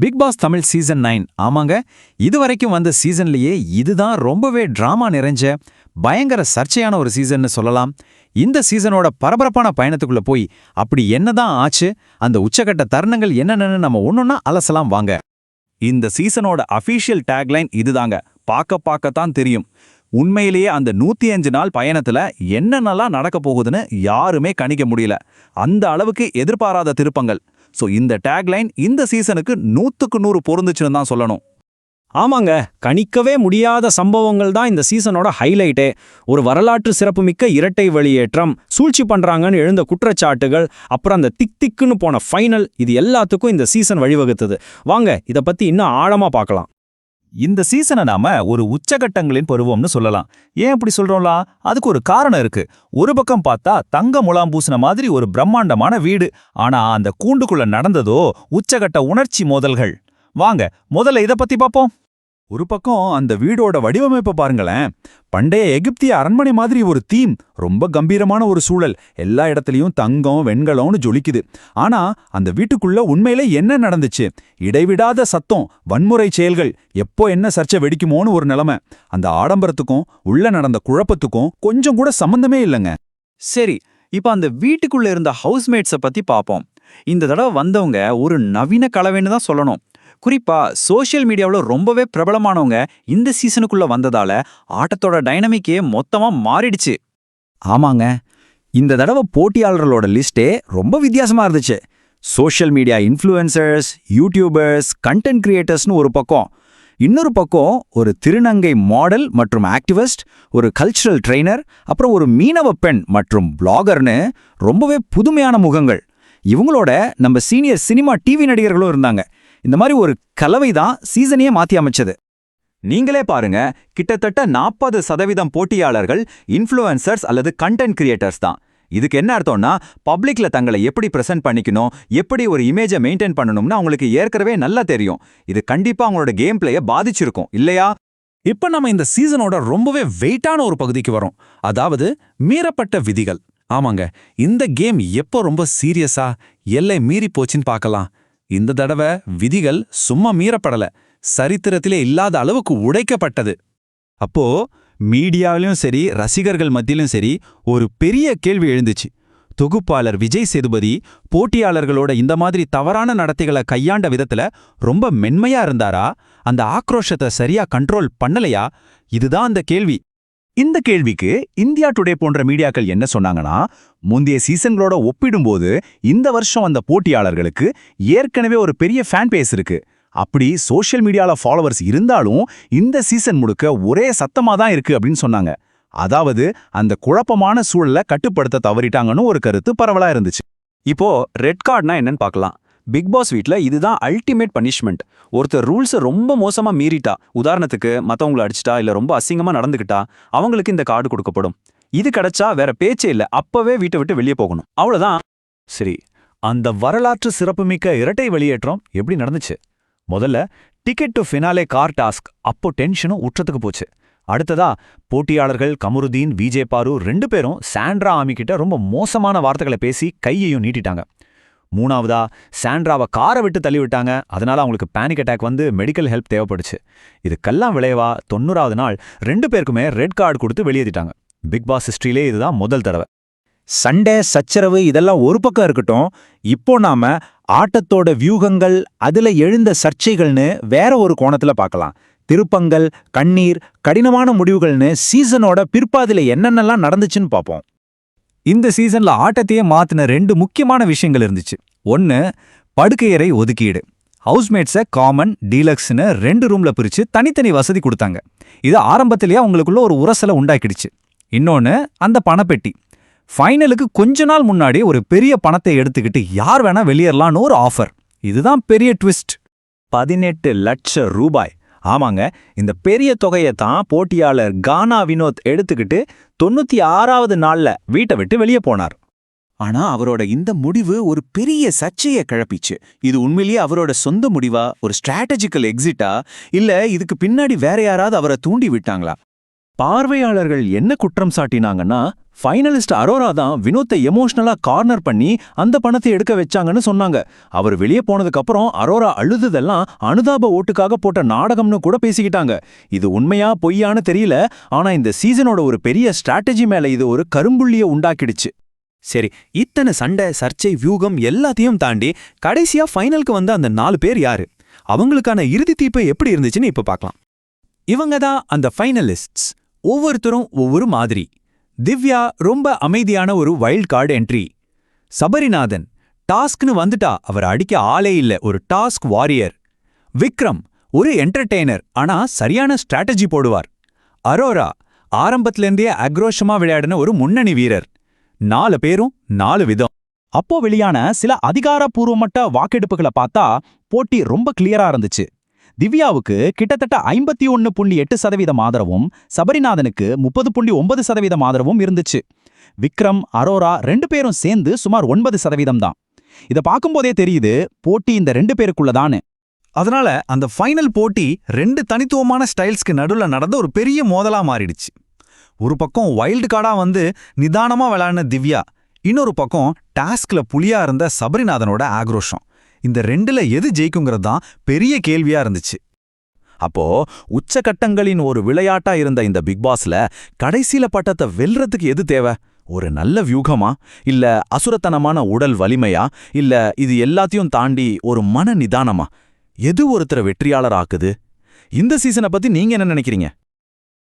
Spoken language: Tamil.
Big Boss Tamil season nine. ஆமாங்க இதுவரைக்கும் வந்த சீசன்லயே இதுதான் ரொம்பவே ட்ராமா நிறைஞ்ச பயங்கர சர்ச்சையான ஒரு சீசன்னு சொல்லலாம். இந்த சீசனோட பரபரப்பான பயணத்துக்குள்ள போய் அப்படி என்னதான் ஆச்சு அந்த உச்சகட்ட தருணங்கள் என்னென்னு நம்ம ஒன்னொன்னா அலசலாம் வாங்க. இந்த சீசனோட அஃபீஷியல் டேக்லைன் இதுதாங்க பார்க்க பார்க்கத்தான் தெரியும். உண்மையிலேயே அந்த நூத்தி அஞ்சு நாள் பயணத்துல என்னென்னலாம் நடக்க போகுதுன்னு யாருமே கணிக்க முடியல. அந்த அளவுக்கு எதிர்பாராத திருப்பங்கள். சோ இந்த டேக்லைன் இந்த சீசனுக்கு நூத்துக்கு நூறு பொருந்துச்சுன்னு தான் சொல்லணும். ஆமாங்க கணிக்கவே முடியாத சம்பவங்கள் தான் இந்த சீசனோட ஹைலைட்டே ஒரு வரலாற்று சிறப்புமிக்க இரட்டை வெளியேற்றம் சூழ்ச்சி பண்றாங்கன்னு எழுந்த குற்றச்சாட்டுகள் அப்புறம் அந்த திக் திக்குன்னு போன ஃபைனல் இது எல்லாத்துக்கும் இந்த சீசன் வழிவகுத்தது. வாங்க இத பத்தி இன்னும் ஆழமா பார்க்கலாம். இந்த சீசனை நாம ஒரு உச்சகட்டங்களின் பருவம்னு சொல்லலாம். ஏன் அப்படி சொல்றோம்லா? அதுக்கு ஒரு காரணம் இருக்கு. ஒரு பக்கம் பார்த்தா தங்க முலாம் பூசின மாதிரி ஒரு பிரம்மாண்டமான வீடு. ஆனா அந்த கூண்டுக்குள்ள நடந்ததோ உச்சகட்ட உணர்ச்சி மோதல்கள். வாங்க முதல்ல இத பத்தி பாப்போம் ஒரு பக்கம் அந்த வீடோட வடிவமைப்பை பாருங்களேன். பண்டைய எகிப்திய அரண்மனை மாதிரி ஒரு தீம் ரொம்ப கம்பீரமான ஒரு சூழல். எல்லா இடத்துலயும் தங்கம் வெண்கலம்னு ஜொலிக்குது. ஆனா அந்த வீட்டுக்குள்ள உண்மையில என்ன நடந்துச்சு? இடைவிடாத சத்தம் வன்முறை செயல்கள். எப்போ என்ன சர்ச்சை வெடிக்குமோன்னு ஒரு நிலைமை. அந்த ஆடம்பரத்துக்கும் உள்ள நடந்த குழப்பத்துக்கும் கொஞ்சம் கூட சம்பந்தமே இல்லைங்க. சரி இப்ப அந்த வீட்டுக்குள்ள இருந்த ஹவுஸ்மேட்ஸ பத்தி பார்ப்போம் இந்த தடவை வந்தவங்க ஒரு நவீன கலவைன்னு தான் சொல்லணும். குறிப்பா சோஷியல் மீடியாவில் ரொம்பவே பிரபலமானவங்க இந்த சீசனுக்குள்ள வந்ததால ஆட்டத்தோட டைனமிக்கே மொத்தமா மாறிடுச்சு. ஆமாங்க. இந்த தடவை போட்டியாளர்களோட லிஸ்டே ரொம்ப வித்தியாசமா இருந்துச்சு. Social media influencers YouTubers content கிரியேட்டர்ஸ்னு ஒரு பக்கம். இன்னொரு பக்கம் ஒரு திருநங்கை மாடல் மற்றும் ஆக்டிவிஸ்ட் ஒரு கல்ச்சுரல் ட்ரெய்னர் அப்புறம் ஒரு மீனவ பெண் மற்றும் பிளாகர்னு ரொம்பவே புதுமையான முகங்கள். இவங்களோட நம்ம சீனியர் சினிமா டிவி நடிகர்களும் இருந்தாங்க. இந்த மாதிரி ஒரு கலவை தான் சீசனையே மாத்தி அமைச்சது. நீங்களே பாருங்க கிட்டத்தட்ட நாற்பது சதவீதம் போட்டியாளர்கள் இன்ஃப்ளூயன்சர்ஸ் அல்லது கண்டென்ட் கிரியேட்டர்ஸ் தான். இதுக்கு என்ன அர்த்தம்னா பப்ளிக்ல தங்களை எப்படி ப்ரெசென்ட் பண்ணிக்கணும் எப்படி ஒரு இமேஜை மெயின்டைன் பண்ணணும்னு அவங்களுக்கு ஏற்கனவே நல்லா தெரியும். இது கண்டிப்பா அவங்களோட கேம் பிளேய பாதிச்சிருக்கும் இல்லையா? இப்ப நம்ம இந்த சீசனோட ரொம்பவே வெயிட்டான ஒரு பகுதிக்கு வரோம். அதாவது மீறப்பட்ட விதிகள். ஆமாங்க இந்த கேம் எப்போ ரொம்ப சீரியஸா எல்லை மீறி போச்சுன்னு பார்க்கலாம். இந்த தடவை விதிகள் சும்மா மீறப்படல. சரித்திரத்திலே இல்லாத அளவுக்கு உடைக்கப்பட்டது. அப்போ மீடியாவிலும் சரி ரசிகர்கள் மத்தியிலும் சரி ஒரு பெரிய கேள்வி எழுந்துச்சு. தொகுப்பாளர் விஜய் சேதுபதி போட்டியாளர்களோட இந்த மாதிரி தவறான நடத்தைகளை கையாண்ட விதத்துல ரொம்ப மென்மையா இருந்தாரா? அந்த ஆக்ரோஷத்தை சரியா கண்ட்ரோல் பண்ணலையா? இதுதான் அந்த கேள்வி. இந்த கேள்விக்கு இந்தியா டுடே போன்ற மீடியாக்கள் என்ன சொன்னாங்கன்னா முந்தைய சீசன்களோட ஒப்பிடும்போது இந்த வருஷம் அந்த போட்டியாளர்களுக்கு ஏற்கனவே ஒரு பெரிய ஃபேன் பேஸ் இருக்கு. அப்படி சோஷியல் மீடியால ஃபாலோவர்ஸ் இருந்தாலும் இந்த சீசன் முழுக்க ஒரே சத்தமா தான் இருக்கு அப்படின்னு சொன்னாங்க. அதாவது அந்த குழப்பமான சூழலை கட்டுப்படுத்த தவறிட்டாங்கன்னு ஒரு கருத்து பரவலா இருந்துச்சு. இப்போ ரெட் கார்டுனா என்னன்னு பார்க்கலாம். பிக் பாஸ் வீட்ல இதுதான் அல்டிமேட் பனிஷ்மெண்ட் ஒருத்தர் ரூல்ஸை ரொம்ப மோசமா மீறிட்டா உதாரணத்துக்கு மத்தவங்கள அடிச்சிட்டா இல்ல ரொம்ப அசிங்கமா நடந்துக்கிட்டா அவங்களுக்கு இந்த கார்டு கொடுக்கப்படும். இது கிடைச்சா வேற பேச்சே இல்ல அப்பவே வீட்டை விட்டு வெளியே போகணும். அவ்வளோதான் சரி அந்த வரலாற்று சிறப்புமிக்க இரட்டை வெளியேற்றம் எப்படி நடந்துச்சு? முதல்ல ticket to finale car task அப்போ டென்ஷனும் உச்சத்துக்கு போச்சு. அடுத்ததா போட்டியாளர்கள் கமருதீன் விஜே பாரு ரெண்டு பேரும் சாண்ட்ரா ஆமி கிட்ட ரொம்ப மோசமான வார்த்தைகளை பேசி கையையும் நீட்டிட்டாங்க. மூணாவதா சாண்ட்ராவை காரை விட்டு தள்ளிவிட்டாங்க. அதனால அவங்களுக்கு பேனிக் அட்டாக் வந்து மெடிக்கல் ஹெல்ப் தேவைப்படுச்சு. இதுக்கெல்லாம் விளைவா தொண்ணூறாவது நாள் ரெண்டு பேருக்குமே ரெட் கார்டு கொடுத்து வெளியேற்றிட்டாங்க. பிக் பாஸ் ஹிஸ்ட்ரியிலே இதுதான் முதல் தடவை. சண்டை சச்சரவு இதெல்லாம் ஒரு பக்கம் இருக்கட்டும். இப்போ நாம ஆட்டத்தோட வியூகங்கள் அதுல எழுந்த சர்ச்சைகள்னு வேற ஒரு கோணத்துல பார்க்கலாம். திருப்பங்கள் கண்ணீர் கடினமான முடிவுகள்னு சீசனோட பிற்பாதில என்னென்னலாம் நடந்துச்சுன்னு பார்ப்போம். இந்த சீசன்ல ஆட்டத்தையே மாத்தின ரெண்டு முக்கியமான விஷயங்கள் இருந்துச்சு. ஒன்னு படுக்கையறை ஒதுக்கீடு. ஹவுஸ்மேட்ஸை காமன் டீலக்ஸ்னு ரெண்டு ரூம்ல பிரிச்சு தனித்தனி வசதி கொடுத்தாங்க. இது ஆரம்பத்திலேயே அவங்களுக்குள்ள ஒரு உரசலை உண்டாக்கிடுச்சு. இன்னொன்னு அந்த பணப்பெட்டி. ஃபைனலுக்கு கொஞ்ச நாள் முன்னாடி ஒரு பெரிய பணத்தை எடுத்துக்கிட்டு யார் வேணா வெளியேறலான்னு ஒரு ஆஃபர் இதுதான் பெரிய ட்விஸ்ட் பதினெட்டு லட்சம் ரூபாய். ஆமாங்க இந்த பெரிய தொகையை தான் போட்டியாளர் கானா வினோத் எடுத்துக்கிட்டு தொண்ணூத்தி ஆறாவது நாள்ல வீட்டை விட்டு வெளியே போனார். ஆனா அவரோட இந்த முடிவு ஒரு பெரிய சர்ச்சையை கிளப்பிச்சு. இது உண்மையிலேயே அவரோட சொந்த முடிவா? ஒரு ஸ்ட்ராட்டஜிக்கல் எக்ஸிட்டா இல்ல இதுக்கு பின்னாடி வேற யாராவது அவரை தூண்டி விட்டாங்களா? பார்வையாளர்கள் என்ன குற்றம் சாட்டினாங்கன்னா ஃபைனலிஸ்ட் அரோரா தான் வினோத்தை எமோஷனலா கார்னர் பண்ணி அந்த பணத்தை எடுக்க வச்சாங்கன்னு சொன்னாங்க. அவர் வெளியே போனதுக்கப்புறம் அரோரா அழுதுதெல்லாம் அனுதாப ஓட்டுக்காக போட்ட நாடகம்னு கூட பேசிக்கிட்டாங்க. இது உண்மையா பொய்யான்னு தெரியல ஆனா இந்த சீசனோட ஒரு பெரிய ஸ்ட்ராட்டஜி மேல இது ஒரு கரும்புள்ளிய உண்டாக்கிடுச்சு. சரி இத்தனை சண்டை சர்ச்சை வியூகம் எல்லாத்தையும் தாண்டி கடைசியா ஃபைனலுக்கு வந்த அந்த நாலு பேர் யாரு? அவங்களுக்கான இறுதி தீர்ப்பு எப்படி இருந்துச்சுன்னு இப்ப பார்க்கலாம். இவங்க தான் அந்த ஃபைனலிஸ்ட்ஸ் ஒவ்வொருத்தரும் ஒவ்வொரு மாதிரி. திவ்யா ரொம்ப அமைதியான ஒரு வைல்ட் கார்டு என்ட்ரி சபரிநாதன் டாஸ்க்னு வந்துட்டா அவர் அடிக்க ஆளே இல்ல ஒரு டாஸ்க் வாரியர் விக்ரம் ஒரு என்டர்டெய்னர் ஆனா சரியான ஸ்ட்ராட்டஜி போடுவார். அரோரா ஆரம்பத்திலேருந்தே அக்ரோஷமா விளையாடின ஒரு முன்னணி வீரர். நாலு பேரும் நாலு விதம். அப்போ வெளியான சில அதிகாரப்பூர்வமட்ட வாக்கெடுப்புகளை பார்த்தா போட்டி ரொம்ப கிளியரா இருந்துச்சு. திவ்யாவுக்கு கிட்டத்தட்ட ஐம்பத்தி ஒன்னு புள்ளி எட்டு சதவீதம் ஆதரவும் சபரிநாதனுக்கு முப்பது புள்ளி ஒன்பது சதவீதம் ஆதரவும் இருந்துச்சு. விக்ரம் அரோரா ரெண்டு பேரும் சேர்ந்து சுமார் ஒன்பது சதவீதம் தான். இத பார்க்கும்போதே தெரியுது போட்டி இந்த ரெண்டு பேருக்குள்ளதான்னு அதனால அந்த ஃபைனல் போட்டி ரெண்டு தனித்துவமான ஸ்டைல்ஸ்க்கு நடுவுல நடந்த ஒரு பெரிய மோதலா மாறிடுச்சு. ஒரு பக்கம் வைல்டு கார்டா வந்து நிதானமா விளையாடின திவ்யா இன்னொரு பக்கம் டாஸ்க்ல புலியா இருந்த சபரிநாதனோட ஆக்ரோஷம். இந்த ரெண்டுல எது ஜெயிக்குங்கிறது தான் பெரிய கேள்வியா இருந்துச்சு. அப்போ உச்சகட்டங்களின் ஒரு விளையாட்டா இருந்த இந்த பிக் பாஸ்ல கடைசியில பட்டத்தை வெல்றதுக்கு எது தேவை? ஒரு நல்ல வியூகமா? இல்ல அசுரத்தனமான உடல் வலிமையா? இல்ல இது எல்லாத்தையும் தாண்டி ஒரு மன நிதானமா? எது ஒருத்தரை வெற்றியாளர் ஆக்குது இந்த சீசனை பத்தி நீங்க என்ன நினைக்கிறீங்க?